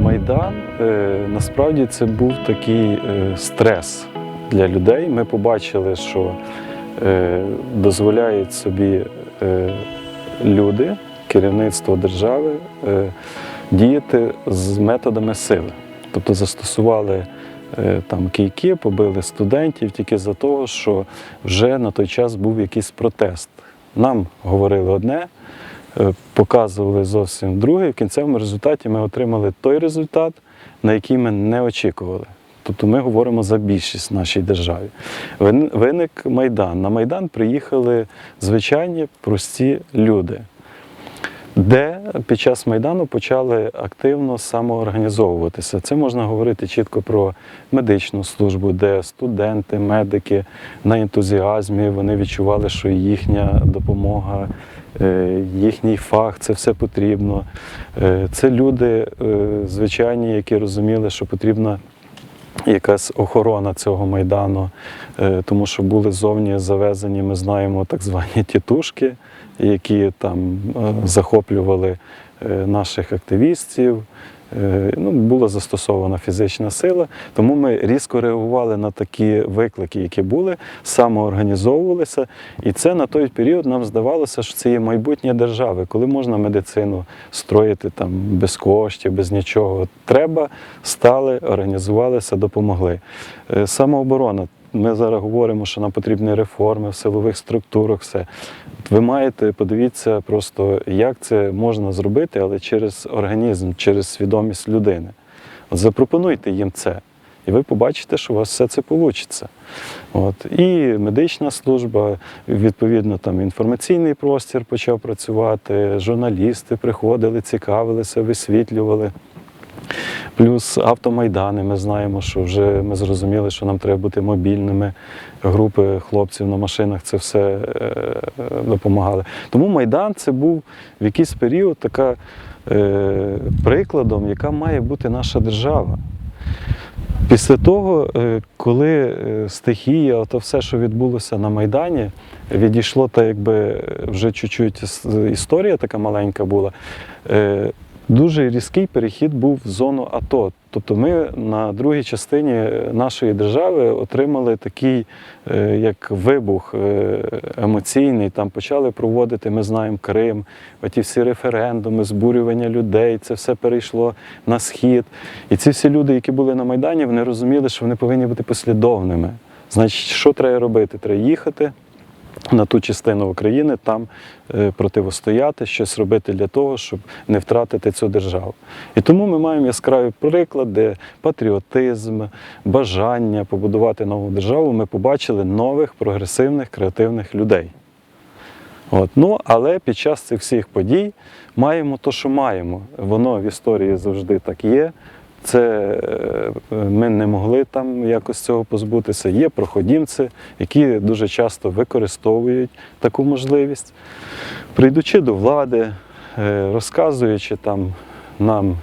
Майдан е, насправді це був такий е, стрес для людей. Ми побачили, що е, дозволяють собі люди, керівництво держави діяти з методами сили. Тобто застосували там кійки, побили студентів тільки за того, що вже на той час був якийсь протест. Нам говорили одне, показували зовсім друге. І В кінцевому результаті ми отримали той результат, на який ми не очікували. Тобто ми говоримо за більшість в нашій державі. Виник Майдан. На Майдан приїхали звичайні прості люди, де під час Майдану почали активно самоорганізовуватися. Це можна говорити чітко про медичну службу, де студенти, медики на ентузіазмі вони відчували, що їхня допомога, е, їхній фах це все потрібно. Е, Це люди е, звичайні, які розуміли, що потрібна якась охорона цього майдану, е, тому що були зовні завезені, ми знаємо, так звані тітушки, які там е, захоплювали е, наших активістів. Е, Ну, була застосована фізична сила, тому ми різко реагували на такі виклики, які були, самоорганізовувалися. І це на той період нам здавалося, що це є майбутнє держави, коли можна медицину строїти там без коштів, без нічого. Треба, стали, організувалися, допомогли. Е, Самооборона. Ми зараз говоримо, що нам потрібні реформи в силових структурах. Все ви маєте подивіться просто, як це можна зробити, але через організм, через свідомість людини. От запропонуйте їм це, і ви побачите, що у вас все це вийде. От. І медична служба, відповідно, там інформаційний простір почав працювати, журналісти приходили, цікавилися, висвітлювали. Плюс автомайдани. Ми знаємо, що вже ми зрозуміли, що нам треба бути мобільними. Групи хлопців на машинах це все е, допомагали. Тому Майдан це був в якийсь період така е, прикладом, яка має бути наша держава. Після того, е, коли стихія, то все, що відбулося на Майдані, відійшло так, якби вже чуть-чуть історія така маленька була. Е, Дуже різкий перехід був в зону АТО. Тобто ми на другій частині нашої держави отримали такий е, як вибух е, емоційний. Там почали проводити, ми знаємо, Крим, оті всі референдуми, збурювання людей, це все перейшло на схід. І ці всі люди, які були на Майдані, вони розуміли, що вони повинні бути послідовними. Значить, що треба робити? Треба їхати на ту частину України, там е, противостояти, щось робити для того, щоб не втратити цю державу. І тому ми маємо яскравий приклад, де патріотизм, бажання побудувати нову державу. Ми побачили нових прогресивних креативних людей. От. Ну, але під час цих всіх подій маємо те, що маємо. Воно в історії завжди так є. Це е, ми не могли там якось цього позбутися. Є проходімці, які дуже часто використовують таку можливість, прийдучи до влади, е, розказуючи там нам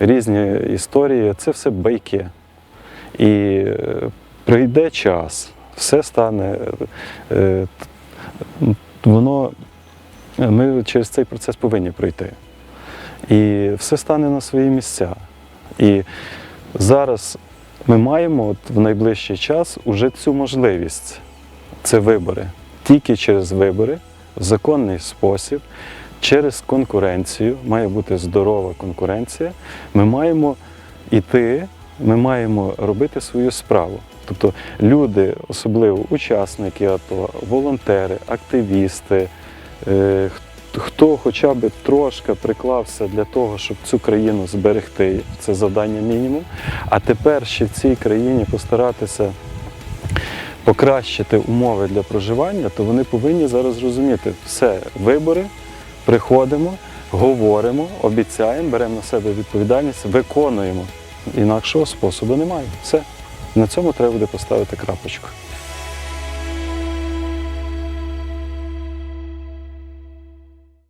різні історії, це все байки. І е, прийде час, все стане. Воно ми через цей процес повинні пройти. І все стане на свої місця. І зараз ми маємо от в найближчий час уже цю можливість. Це вибори. Тільки через вибори, в законний спосіб, через конкуренцію, має бути здорова конкуренція. Ми маємо йти, ми маємо робити свою справу. Тобто люди, особливо учасники АТО, волонтери, активісти, е, хто хоча б трошки приклався для того, щоб цю країну зберегти, це завдання мінімум. А тепер ще в цій країні постаратися покращити умови для проживання, то вони повинні зараз розуміти, все, вибори, приходимо, говоримо, обіцяємо, беремо на себе відповідальність, виконуємо. Інакшого способу немає. Все. На цьому треба буде поставити крапочку.